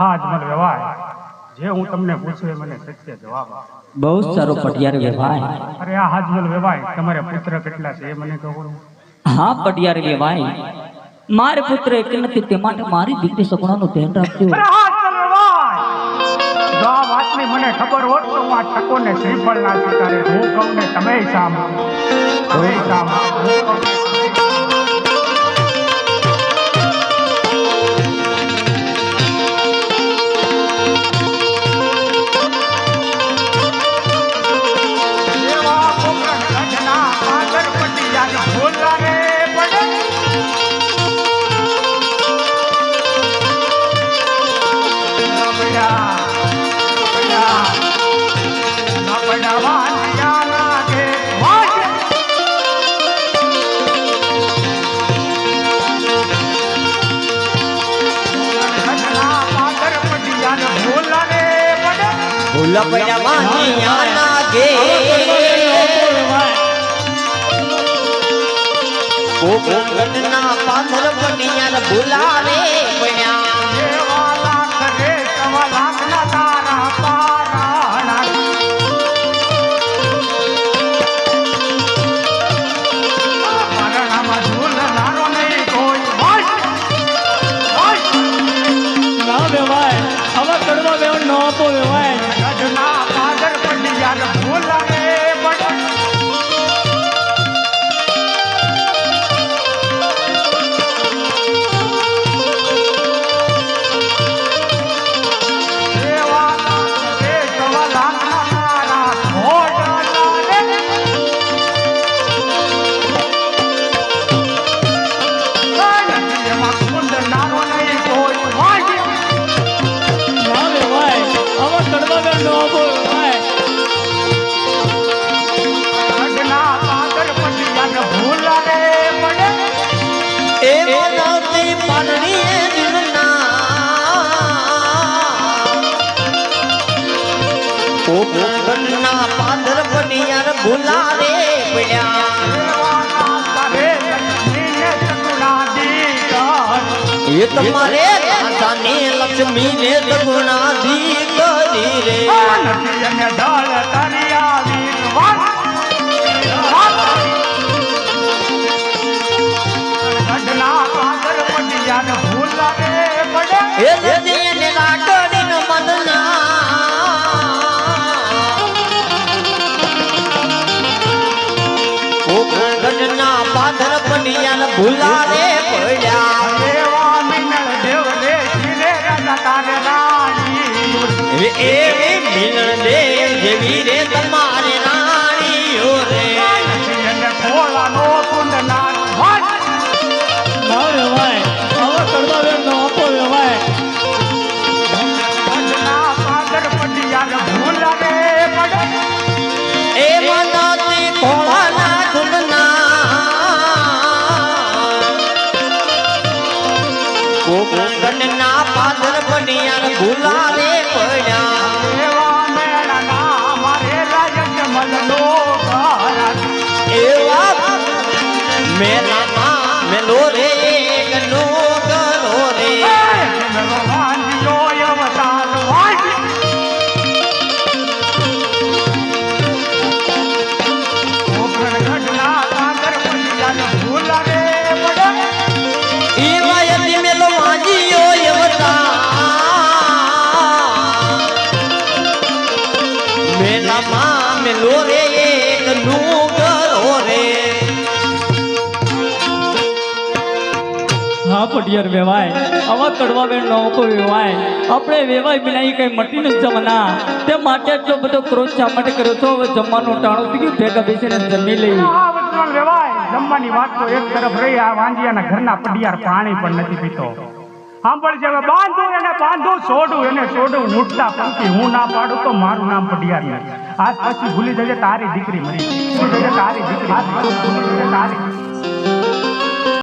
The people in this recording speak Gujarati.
હા અજમલ વ્યવહાર જે હું તમને પૂછું એ મને સત્ય જવાબ બહુ સારો પટિયાર વેવાય. અરે આ હાજમલ વ્યવહાર તમારા પુત્ર કેટલા છે એ મને કહો. હા પટિયાર વેવાય. મારે પુત્ર એક નથી તે માટે મારી દીકરી સગુણાનું ધ્યાન રાખજો. વ્યવહાર જો આ વાતની મને ખબર હોત તો હું આ ઠકોને શ્રીફળ ના સ્વીકારે હું કહું ને તમે સાંભળો. તમે સાંભળો. ભૂલા પડ્યા માહિયાના ઘે કોકણના પાથર પટિયા ભૂલા કોકણના પાથર પટિયા ભૂલા રે પડ્યા. એ તમારે રાજાને લક્ષ્મી ને સગુણા કરી રે. એ પટિયા ભૂલા રે પડ્યા એ એવી મિલન દેવ જેવી રે તમારે પાદર ભૂલા રે પડ્યા. મેલામાં મેલો રે હા પટિયાર વેવાય આવા કડવા વેવ ન આપો વેવાય. આપણે વેવાય બિના ઈ કઈ મટી નથી જમના. તે માટે એટલો બધો ક્રોધ શા માટે કર્યો તો હવે જમવાનું ટાણું થઈ ગયું ભેગા બેસીને જમી લઈ જમવાની વાત તો એક તરફ રહી આ વાંજિયાના ઘરના પડિયાર પાણી પણ નથી પીતો. સાંભળ છે હવે, બાંધું એને, બાંધું, છોડું, એને છોડું, લૂંટતા પંખી. હું ના પાડું તો મારું નામ પડિયાર આજ પછી ભૂલી જજે તારી દીકરી મરી. ભૂલી જજે તારી દીકરી પછી તારી